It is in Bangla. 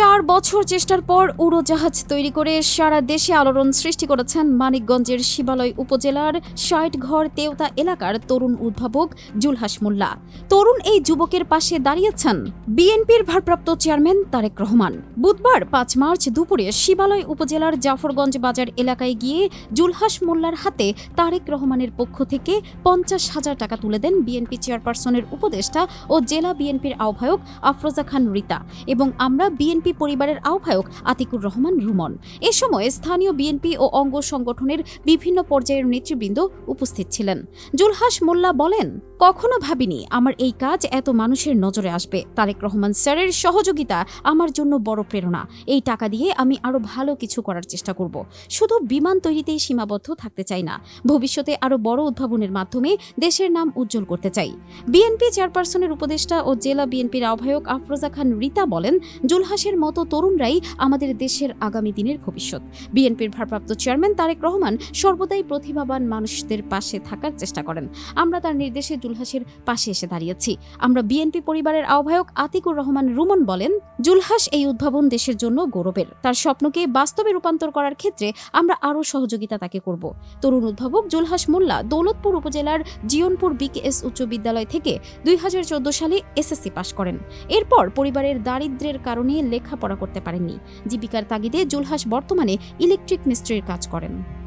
চার বছর চেষ্টার পর উড়োজাহাজ তৈরি করে সারা দেশে আলোড়ন সৃষ্টি করেছেন মানিকগঞ্জের শিবালয় উপজেলার ষাট ঘর তেওতা এলাকার তরুণ উদ্ভাবক জুলহাস মোল্লা। তরুণ এই যুবকের পাশে দাঁড়িয়েছেন বিএনপির ভারপ্রাপ্ত চেয়ারম্যান তারেক রহমান। বুধবার পাঁচ মার্চ দুপুরে শিবালয় উপজেলার জাফরগঞ্জ বাজার এলাকায় গিয়ে জুলহাস মোল্লার হাতে তারেক রহমানের পক্ষ থেকে পঞ্চাশ হাজার টাকা তুলে দেন বিএনপি চেয়ারপারসনের উপদেষ্টা ও জেলা বিএনপির আহ্বায়ক আফরোজা খান রিতা। এবং আমরা বিএনপি পরিবারের আহ্বায়ক আতিকুর রহমান রুমন। এ সময় স্থানীয় বিএনপি ও অঙ্গ সংগঠনের বিভিন্ন পর্যায়ের নেতৃবৃন্দ উপস্থিত ছিলেন। জুলহাস মোল্লা বলেন, কখনো ভাবিনি আমার এই কাজ এত মানুষের নজরে আসবে। তারেক রহমান স্যারের সহযোগিতা আমার জন্য বড় প্রেরণা। এই টাকা দিয়ে আমি আরও ভালো কিছু করার চেষ্টা করব। শুধু বিমান তৈরিতেই সীমাবদ্ধ থাকতে চাই না। ভবিষ্যতে আরও বড় উদ্ভাবনের মাধ্যমে দেশের নাম উজ্জ্বল করতে চাই। বিএনপি চেয়ারপারসনের উপদেষ্টা ও জেলা বিএনপির আহ্বায়ক আফরোজা খান রিতা বলেন, জুলহাসের মতো তরুণরাই আমাদের দেশের আগামী দিনের ভবিষ্যৎ। বিএনপির ভারপ্রাপ্ত চেয়ারম্যান তারেক রহমান সর্বদাই প্রতিভাবান মানুষদের পাশে থাকার চেষ্টা করেন। আমরা তার নির্দেশে জুলহাসের পাশে এসে দাঁড়িয়েছি। আমরা বিএনপি পরিবারের আহ্বায়ক আতিকুর রহমান রুমন বলেন, জুলহাস এই উদ্ভাবন দেশের জন্য গৌরবের। তার স্বপ্নকে বাস্তবে রূপান্তর করার ক্ষেত্রে আমরা আরও সহযোগিতা তাকে করব। তরুণ উদ্ভাবক জুলহাস মোল্লা দৌলতপুর উপজেলার জিয়নপুর বিকেএস উচ্চ বিদ্যালয় থেকে দুই হাজার চোদ্দ সালে এসএসসি পাশ করেন। এরপর পরিবারের দারিদ্র্যের কারণে লেখাপড়া করতে পারেননি। জীবিকার তাগিদে জুলহাস বর্তমানে ইলেকট্রিক মিস্ত্রির কাজ করেন।